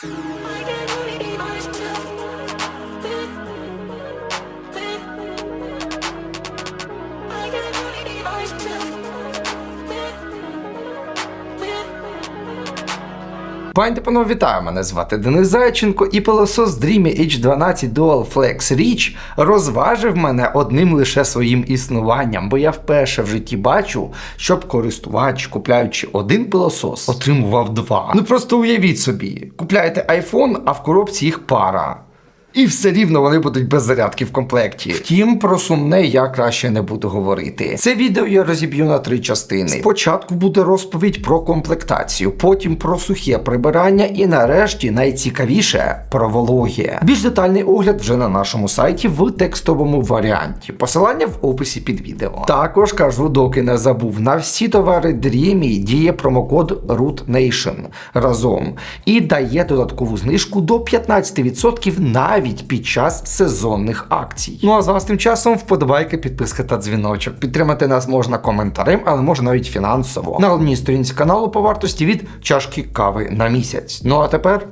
Bye. Пані панове, вітаю! Мене звати Денис Зайченко, і пилосос Dreamy H12 Dual Flex Reach розважив мене одним лише своїм існуванням, бо я вперше в житті бачу, щоб користувач, купляючи один пилосос, отримував два. Ну просто уявіть собі, купляєте iPhone, а в коробці їх пара. І все рівно вони будуть без зарядки в комплекті. Втім, про сумне я краще не буду говорити. Це відео я розіб'ю на три частини. Спочатку буде розповідь про комплектацію, потім про сухе прибирання, і нарешті найцікавіше про вологе. Більш детальний огляд вже на нашому сайті в текстовому варіанті. Посилання в описі під відео. Також кажу, доки не забув, на всі товари Dreamy діє промокод RootNation разом і дає додаткову знижку до 15% навіть під час сезонних акцій. Ну а з вас тим часом вподобайка, підписка та дзвіночок. Підтримати нас можна коментарем, але можна навіть фінансово. На головній сторінці каналу по вартості від чашки кави на місяць. Ну а тепер.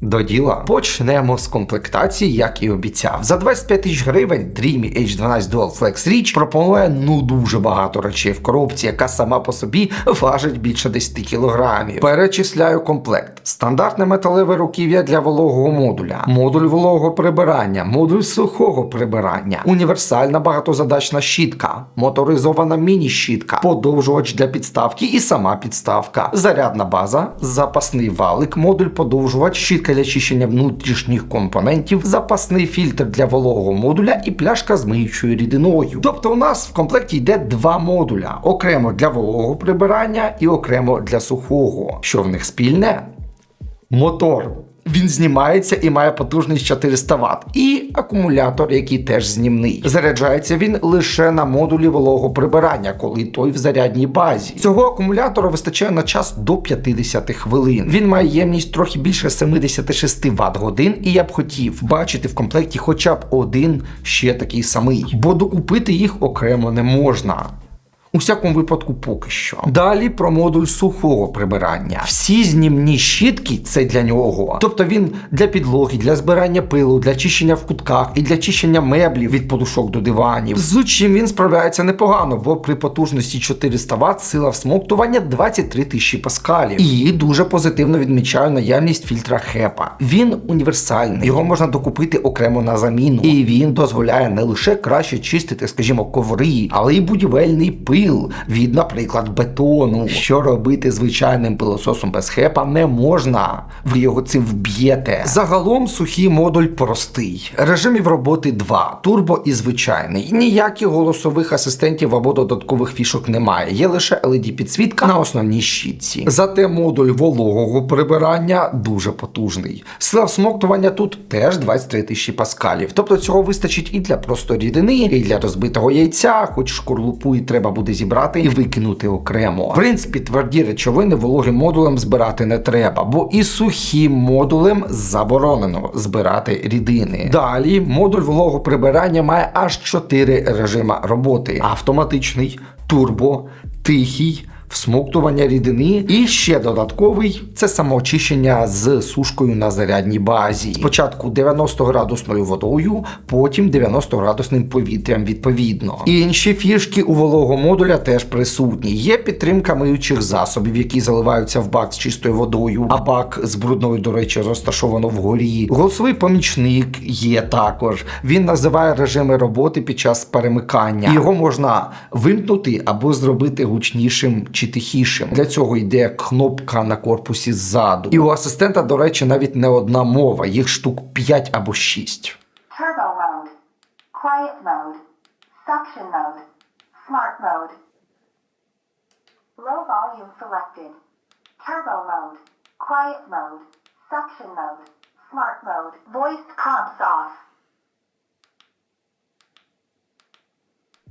До діла почнемо з комплектації, як і обіцяв. За 25 тисяч гривень Dreamy H12 Dual Flex Reach пропонує ну дуже багато речей в коробці, яка сама по собі важить більше 10 кілограмів. Перечисляю комплект: стандартне металеве руків'я для вологого модуля, модуль вологого прибирання, модуль сухого прибирання, універсальна багатозадачна щітка, моторизована міні-щітка, подовжувач для підставки і сама підставка, зарядна база, запасний валик, модуль подовжувач, щітка для чищення внутрішніх компонентів, запасний фільтр для вологого модуля і пляшка з миючою рідиною. Тобто у нас в комплекті йде два модуля: окремо для вологого прибирання і окремо для сухого. Що в них спільне? Мотор. Він знімається і має потужність 400 Вт. І акумулятор, який теж знімний. Заряджається він лише на модулі вологого прибирання, коли той в зарядній базі. Цього акумулятора вистачає на час до 50 хвилин. Він має ємність трохи більше 76 Вт годин, і я б хотів бачити в комплекті хоча б один ще такий самий, бо докупити їх окремо не можна. У всякому випадку, поки що. Далі про модуль сухого прибирання. Всі знімні щітки це для нього. Тобто він для підлоги, для збирання пилу, для чищення в кутках і для чищення меблів від подушок до диванів. З чим він справляється непогано, бо при потужності 400 Вт сила всмоктування 23 тисячі паскалів. І дуже позитивно відмічаю наявність фільтра HEPA. Він універсальний, його можна докупити окремо на заміну. І він дозволяє не лише краще чистити, скажімо, коври, але й будівельний пил від, наприклад, бетону. Що робити звичайним пилососом без хепа не можна. Ви його цим вб'єте. Загалом сухий модуль простий. Режимів роботи два: турбо і звичайний. Ніяких голосових асистентів або додаткових фішок немає. Є лише LED підсвітка на основній щітці. Зате модуль вологого прибирання дуже потужний. Сила всмоктування тут теж 23 тисячі паскалів. Тобто цього вистачить і для просто рідини, і для розбитого яйця, хоч шкорлупу і треба буде зібрати і викинути окремо. В принципі, тверді речовини вологим модулем збирати не треба, бо і сухим модулем заборонено збирати рідини. Далі модуль вологоприбирання має аж 4 режима роботи: автоматичний, турбо, тихий. Всмоктування рідини і ще додатковий це самоочищення з сушкою на зарядній базі. Спочатку 90 градусною водою, потім 90 градусним повітрям відповідно. Інші фішки у вологого модуля теж присутні. Є підтримка миючих засобів, які заливаються в бак з чистою водою, а бак з брудною, до речі, розташовано вгорі. Голосовий помічник є також. Він називає режими роботи під час перемикання. Його можна вимкнути або зробити гучнішим чи тихішим. Для цього йде кнопка на корпусі ззаду. І у асистента, до речі, навіть не одна мова, їх штук 5 або 6. Turbo mode, quiet mode, suction mode, smart mode. Low volume selected. Turbo mode, quiet mode, suction mode, smart mode, voice prompts off.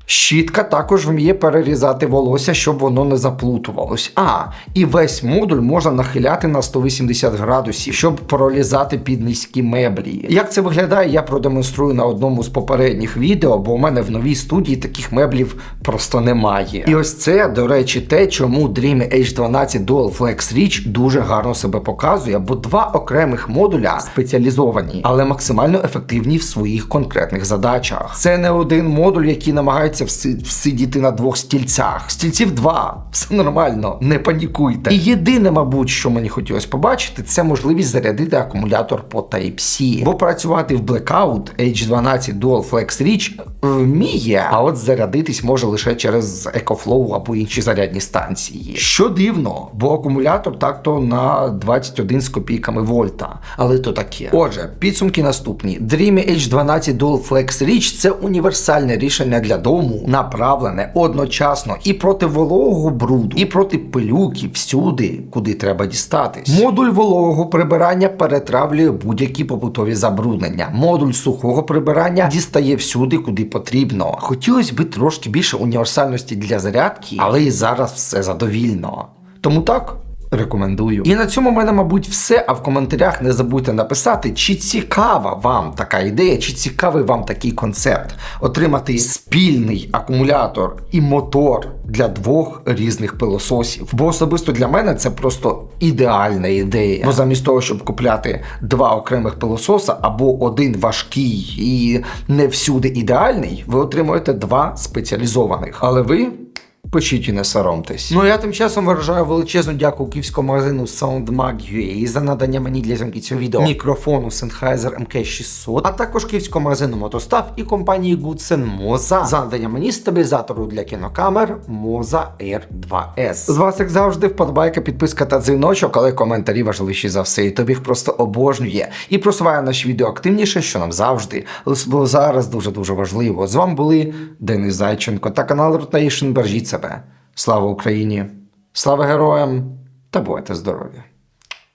Щітка також вміє перерізати волосся, щоб воно не заплутувалось. А, і весь модуль можна нахиляти на 180 градусів, щоб пролізати під низькі меблі. Як це виглядає, я продемонструю на одному з попередніх відео, бо у мене в новій студії таких меблів просто немає. І ось це, до речі, те, чому Dream H12 Dual Flex Reach дуже гарно себе показує, бо два окремих модуля спеціалізовані, але максимально ефективні в своїх конкретних задачах. Це не один модуль, який намагається вси- всидіти на двох стільцях. Стільців два, все нормально, не панікуйте. І єдине, мабуть, що мені хотілося побачити, це можливість зарядити акумулятор по Type-C. Бо працювати в Blackout H12 Dual Flex Reach вміє, а от зарядитись може лише через EcoFlow або інші зарядні станції. Що дивно, бо акумулятор так-то на 21 з копійками вольта, але то таке. Отже, підсумки наступні: Dreamy H12 Dual Flex Reach це універсальне рішення для дому, направлене одночасно і проти вологого бруду, і проти пилюки всюди, куди треба дістатись. Модуль вологого прибирання перетравлює будь-які побутові забруднення. Модуль сухого прибирання дістає всюди, куди потрібно. Хотілося б трошки більше універсальності для зарядки, але і зараз все задовільно. Тому так. Рекомендую. І на цьому в мене, мабуть, все. А в коментарях не забудьте написати, чи цікава вам така ідея, чи цікавий вам такий концепт отримати спільний акумулятор і мотор для двох різних пилососів. Бо особисто для мене це просто ідеальна ідея. Бо замість того, щоб купляти два окремих пилососа або один важкий і не всюди ідеальний, ви отримуєте два спеціалізованих. Але ви. Пишіть і не соромтесь. Ну я тим часом виражаю величезну дяку київському магазину SoundMag.ua за надання мені для зйомки цього відео мікрофону Sennheiser MK600, а також київському магазину Мотостав і компанії Goodsen Moza за надання мені стабілізатору для кінокамер Moza Air 2S. З вас, як завжди, вподобайка, підписка та дзвіночок, але коментарі важливіші за все. І тобі їх просто обожнює і просуває наші відео активніше, що нам завжди. Особливо зараз дуже дуже важливо. З вами були Денис Зайченко та канал Rotation. Бережіть себе. Слава Україні! Слава героям та бувайте здорові!